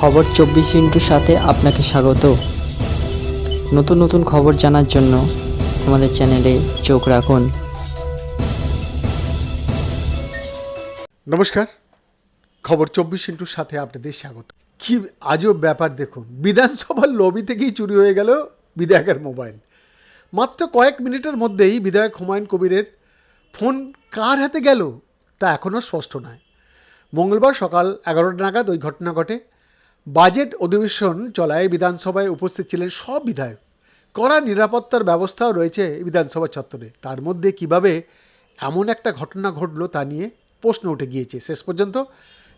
খবর চব্বিশ ইন্টুর সাথে আপনাকে স্বাগত। নতুন নতুন খবর জানার জন্য আমাদের চ্যানেলে চোখ রাখুন। নমস্কার। খবর চব্বিশ ইন্টুর সাথে আপনাদের স্বাগত। কি আজব ব্যাপার দেখুন, বিধানসভার লবি থেকেই চুরি হয়ে গেল বিধায়কের মোবাইল। মাত্র কয়েক মিনিটের মধ্যেই বিধায়ক হুমায়ুন কবিরের ফোন কার হাতে গেল তা এখনও স্পষ্ট নয়। মঙ্গলবার সকাল এগারোটা নাগাদ ওই ঘটনা ঘটে। বাজেট অধিবেশন চলায় বিধানসভায় উপস্থিত ছিলেন সব বিধায়ক। কড়া নিরাপত্তার ব্যবস্থাও রয়েছে বিধানসভা চত্বরে। তার মধ্যে কীভাবে এমন একটা ঘটনা ঘটলো তা নিয়ে প্রশ্ন উঠে গিয়েছে। শেষ পর্যন্ত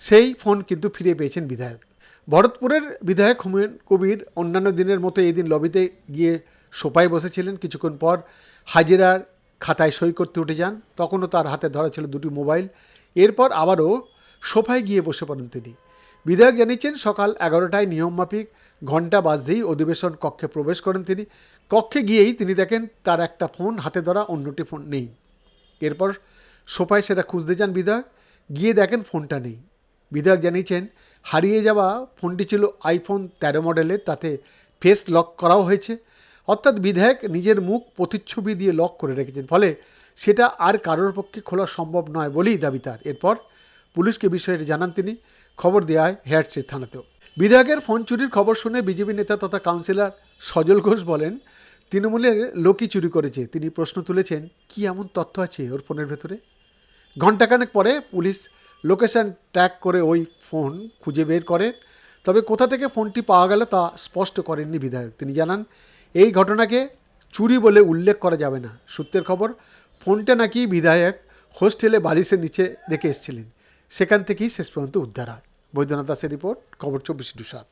সেই ফোন কিন্তু ফিরে পেয়েছেন বিধায়ক। ভরতপুরের বিধায়ক হুমায়ুন কবির অন্যান্য দিনের মতো এই দিন লবিতে গিয়ে সোপায় বসেছিলেন। কিছুক্ষণ পর হাজিরার খাতায় সই করতে উঠে যান। তখনও তার হাতে ধরা ছিল দুটি মোবাইল। এরপর আবারও সোফায় গিয়ে বসে পড়েন তিনি। বিধায়ক জানিয়েছেন, সকাল এগারোটায় নিয়মমাফিক ঘণ্টা বাজতেই অধিবেশন কক্ষে প্রবেশ করেন তিনি। কক্ষে গিয়েই তিনি দেখেন তার একটা ফোন হাতে ধরা, অন্যটি ফোন নেই। এরপর সোফায় সেটা খুঁজতে যান বিধায়ক, গিয়ে দেখেন ফোনটা নেই। বিধায়ক জানিয়েছেন, হারিয়ে যাওয়া ফোনটি ছিল আইফোন তেরো মডেলের, তাতে ফেস লক করাও হয়েছে। অর্থাৎ বিধায়ক নিজের মুখ প্রতিচ্ছবি দিয়ে লক করে রেখেছেন, ফলে সেটা আর কারোর পক্ষে খোলা সম্ভব নয় বলেই দাবি তার। এরপর পুলিশকে বিষয়টি জানান তিনি। খবর দেওয়া হয় হেয়ারস্ট্রিট থানাতেও। বিধায়কের ফোন চুরির খবর শুনে বিজেপি নেতা তথা কাউন্সিলর সজল ঘোষ বলেন, তৃণমূলের লোকই চুরি করেছে। তিনি প্রশ্ন তুলেছেন, কি এমন তথ্য আছে ওর ফোনের ভেতরে? ঘণ্টাখানেক পরে পুলিশ লোকেশন ট্র্যাক করে ওই ফোন খুঁজে বের করে। তবে কোথা থেকে ফোনটি পাওয়া গেল তা স্পষ্ট করেননি বিধায়ক। তিনি জানান, এই ঘটনাকে চুরি বলে উল্লেখ করা যাবে না। সূত্রের খবর, ফোনটা নাকি বিধায়ক হোস্টেলে বালিশের নিচে রেখে এসেছিলেন। সেখান থেকেই শেষ পর্যন্ত উদ্ধার হয়। বৈদ্যনাথ দাসের রিপোর্ট খবর চব্বিশ সাত।